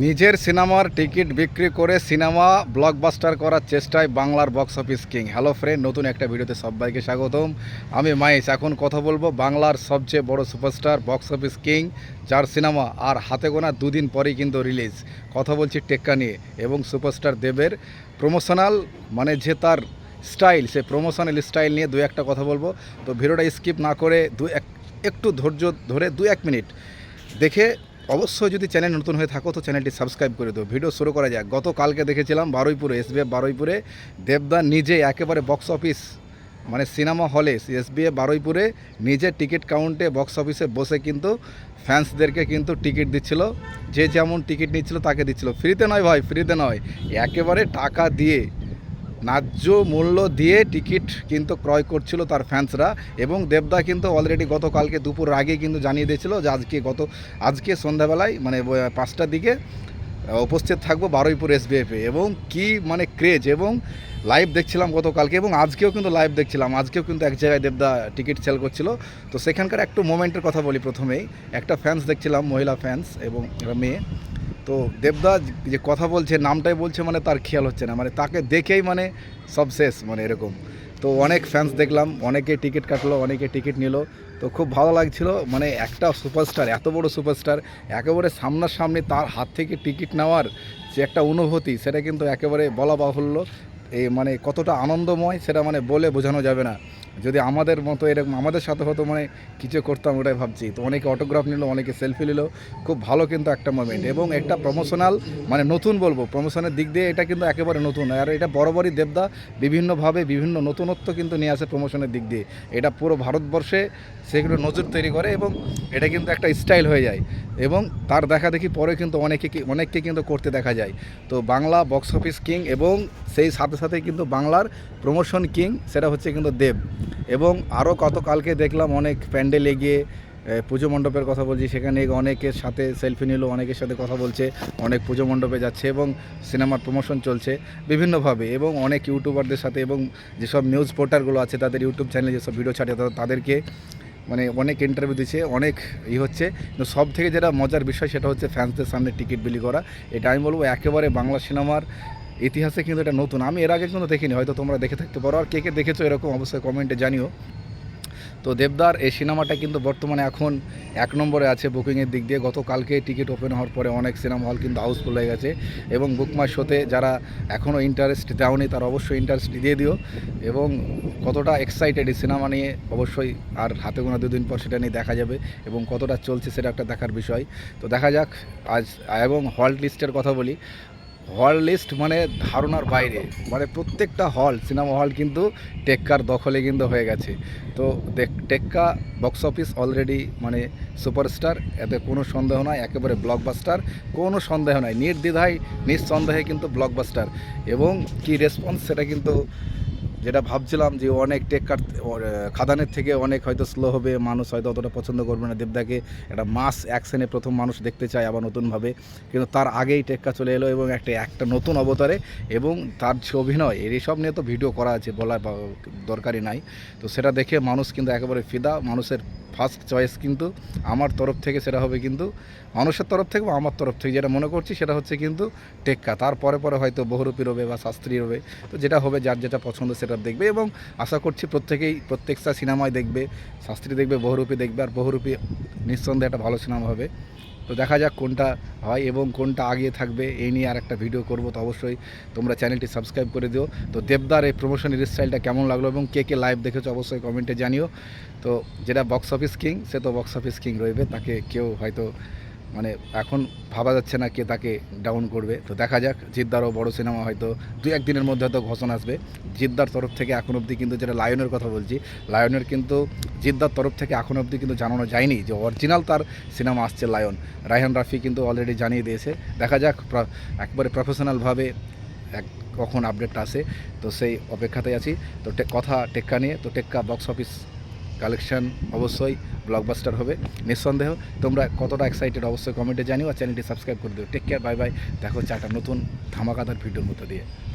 নিজের সিনেমার টিকিট বিক্রি করে সিনেমা ব্লকবাস্টার করার চেষ্টায় বাংলার box office king. Hello friend নতুন একটা ভিডিওতে সবাইকে স্বাগতম। আমি মাইস। এখন কথা বলব বাংলার সবচেয়ে বড় সুপারস্টার, বক্স অফিস কিং, যার সিনেমা আর হাতে গোনা দুদিন পরেই কিন্তু রিলিজ। কথা বলছি টেক্কা নিয়ে। এবং সুপারস্টার দেবের প্রমোশনাল মানে যে তার স্টাইল, সে প্রমোশনাল স্টাইল নিয়ে দু একটা কথা বলব। তো ভিডিওটা স্কিপ না করে দু এক, একটু ধৈর্য ধরে দু এক মিনিট দেখে অবশ্যই যদি চ্যানেল নতুন হয়ে থাকো, তো চ্যানেলটি সাবস্ক্রাইব করে দেবো ভিডিও শুরু করা যাক। গতকালকে দেখেছিলাম বারুইপুরে এস এসবিএফ বারুইপুরে দেবদা নিজে একেবারে বক্স অফিস মানে সিনেমা হলে এস এসবিএফ বারুইপুরে নিজে টিকিট কাউন্টে বক্স অফিসে বসে কিন্তু ফ্যান্সদেরকে কিন্তু টিকিট দিচ্ছিল। যে যেমন টিকিট নিচ্ছিল, তাকে দিচ্ছিল। ফ্রিতে নয় ভাই, ফ্রিতে নয়। একেবারে টাকা দিয়ে ন্যায্য মূল্য দিয়ে টিকিট কিন্তু ক্রয় করছিল তার ফ্যান্সরা এবং দেবদা কিন্তু অলরেডি গতকালকে দুপুর আগে কিন্তু জানিয়ে দিয়েছিল যে আজকে গত, আজকে সন্ধ্যাবেলায় মানে পাঁচটার দিকে উপস্থিত থাকব বারুইপুর এসবিএফে এবং কি মানে ক্রেজ এবং লাইভ দেখছিলাম গতকালকে এবং আজকেও কিন্তু লাইভ দেখছিলাম। আজকেও কিন্তু এক জায়গায় দেবদা টিকিট সেল করছিল। তো সেখানকার একটু মোমেন্টের কথা বলি প্রথমেই। একটা ফ্যান্স দেখছিলাম, মহিলা ফ্যান্স এবং মেয়ে। তো দেবদা যে কথা বলছে, নামটাই বলছে মানে তার খেয়াল হচ্ছে না। মানে তাকে দেখেই মানে সব শেষ মানে এরকম। তো অনেক ফ্যান্স দেখলাম, অনেকে টিকিট কাটলো, অনেকে টিকিট নিল। তো খুব ভালো লাগছিল মানে একটা সুপারস্টার এত বড় সুপারস্টার একেবারে সামনাসামনি তার হাত থেকে টিকিট নেওয়ার যে একটা অনুভূতি, সেটা কিন্তু একেবারে বলা বাহুল্য। এই মানে কতটা আনন্দময়, সেটা মানে বলে বোঝানো যাবে না। যদি আমাদের মতো এরকম, আমাদের সাথে হতো মানে কিছু করতাম ওটাই ভাবছি। তো অনেকে অটোগ্রাফ নিল, অনেকে সেলফি নিল। খুব ভালো কিন্তু একটা মোমেন্ট এবং একটা প্রমোশনাল মানে নতুন বলব প্রমোশনের দিক দিয়ে এটা কিন্তু একেবারে নতুন। আর এটা বরাবরই দেবদা বিভিন্নভাবে বিভিন্ন নতুনত্ব কিন্তু নিয়ে আসে প্রমোশনের দিক দিয়ে। এটা পুরো ভারতবর্ষে সেগুলো নজর তৈরি করে এবং এটা কিন্তু একটা স্টাইল হয়ে যায়। এবং তার দেখা দেখি পরে কিন্তু অনেকে অনেককে কিন্তু করতে দেখা যায়। তো বাংলা বক্স অফিস কিং এবং সেই সাথে সাথে কিন্তু বাংলার প্রমোশন কিং সেটা হচ্ছে কিন্তু দেব। এবং আরও কত কালকে দেখলাম অনেক প্যান্ডেলে গিয়ে পুজো মণ্ডপের কথা বলছি, সেখানে অনেকের সাথে সেলফি নিল, অনেকের সাথে কথা বলছে, অনেক পুজো মণ্ডপে যাচ্ছে এবং সিনেমার প্রমোশন চলছে বিভিন্নভাবে এবং অনেক ইউটিউবারদের সাথে এবং যেসব নিউজ পোর্টালগুলো আছে তাদের ইউটিউব চ্যানেলে যেসব ভিডিও ছাড়ে, তাদের- তাদেরকে মানে অনেক ইন্টারভিউ দিচ্ছে, অনেক ই হচ্ছে। কিন্তু সব থেকে যেটা মজার বিষয় সেটা হচ্ছে ফ্যান্সদের সামনে টিকিট বিলি করা। এটা আমি বলব একেবারে বাংলা সিনেমার ইতিহাসে কিন্তু এটা নতুন। আমি এর আগে কিন্তু দেখিনি, হয়তো তোমরা দেখে থাকতে পারো। আর কে কে দেখেছ এরকম অবশ্যই কমেন্টে জানিও। তো দেবদার, এই সিনেমাটা কিন্তু বর্তমানে এখন এক নম্বরে আছে বুকিংয়ের দিক দিয়ে। গতকালকে টিকিট ওপেন হওয়ার পরে অনেক সিনেমা হল কিন্তু হাউসফুল হয়ে গেছে। এবং বুকমাই শোতে যারা এখনও ইন্টারেস্ট দেওনি, তারা অবশ্যই ইন্টারেস্ট দিয়ে দিও। এবং কতটা এক্সাইটেড এই সিনেমা নিয়ে, অবশ্যই আর হাতে গোনা দুদিন পর সেটা নিয়ে দেখা যাবে এবং কতটা চলছে সেটা একটা দেখার বিষয়। তো দেখা যাক, আজ এবং হল লিস্টের কথা বলি। হল লিস্ট মানে ধারণার বাইরে। মানে প্রত্যেকটা হল, সিনেমা হল কিন্তু টেক্কার দখলে কিন্তু হয়ে গেছে। তো টেক্কা বক্স অফিস অলরেডি মানে সুপারস্টার এতে কোনো সন্দেহ নয় একেবারে ব্লকবাস্টার কোনো সন্দেহ নয় নির্দ্বিধায়, নিঃসন্দেহে কিন্তু ব্লকবাস্টার এবং কি রেসপন্স সেটা কিন্তু যেটা ভাবছিলাম যে অনেক টেক কাট খাদানের থেকে অনেক হয়তো স্লো হবে, মানুষ হয়তো অতটা পছন্দ করবে না। দেবদাকে একটা মাস অ্যাকশনে প্রথম মানুষ দেখতে চায় আবার নতুনভাবে। কিন্তু তার আগেই টেক্কা চলে এলো এবং একটা একটা নতুন অবতারে এবং তার যে অভিনয়, এর সব নিয়ে তো ভিডিও করা আছে বলা দরকারই নাই। তো সেটা দেখে মানুষ কিন্তু একেবারে ফিদা, মানুষের ফার্স্ট চয়েস কিন্তু আমার তরফ থেকে সেটা হবে কিন্তু মানুষের তরফ থেকে বা আমার তরফ থেকে যেটা মনে করছি সেটা হচ্ছে কিন্তু টেক্কা। তারপরে পরে হয়তো বহুরূপী রবে বা শাস্ত্রী রবে, তো যেটা হবে যার যেটা পছন্দ সেটা দেখবে এবং আশা করছি প্রত্যেকেই, প্রত্যেকটা সিনেমায় দেখবে, শাস্ত্রী দেখবে, বহুরূপী দেখবে, আর বহুরূপী নিঃসন্দেহে একটা ভালো সিনেমা হবে। তো দেখা যাক কোনটা হয় এবং কোনটা আগিয়ে থাকবে। এই নিয়ে আর একটা ভিডিও করব, তো অবশ্যই তোমরা চ্যানেলটি সাবস্ক্রাইব করে দিও। তো দেবদার এই প্রমোশনের স্টাইলটা কেমন লাগল এবং কে কে লাইভ দেখেছ অবশ্যই কমেন্টে জানিও। তো যেটা বক্স অফিস কিং সে তো বক্স অফিস কিং রইবে, তাকে কেউ হয়তো মানে এখন ভাবা যাচ্ছে না কে তাকে ডাউন করবে। তো দেখা যাক, জিদ্দারও বড় সিনেমা হয়তো দু একদিনের মধ্যে হয়তো ঘোষণা আসবে। জিদ্দার তরফ থেকে এখন অবধি কিন্তু যেটা লায়নের কথা বলছি, লায়নের কিন্তু জিদ্দার তরফ থেকে এখন অবধি কিন্তু জানানো যায়নি যে অরিজিনাল তার সিনেমা আসছে লায়ন। রায়হান রাফি কিন্তু অলরেডি জানিয়ে দিয়েছে। দেখা যাক একবারে প্রফেশনালভাবে এক, কখন আপডেটটা আসে। তো সেই অপেক্ষাতেই আছি। তো কথা টেক্কা নিয়ে, তো টেক্কা বক্স অফিস কালেকশন অবশ্যই ব্লকবাস্টার হবে, নিঃসন্দেহ। তোমরা কতটা এক্সাইটেড অবশ্যই কমেন্টে জানিও আর চ্যানেলটি সাবস্ক্রাইব করে দিও। টেক কেয়ার বাই বাই দেখো হচ্ছে নতুন ধামাকাদার ভিডিওর মতো দিয়ে।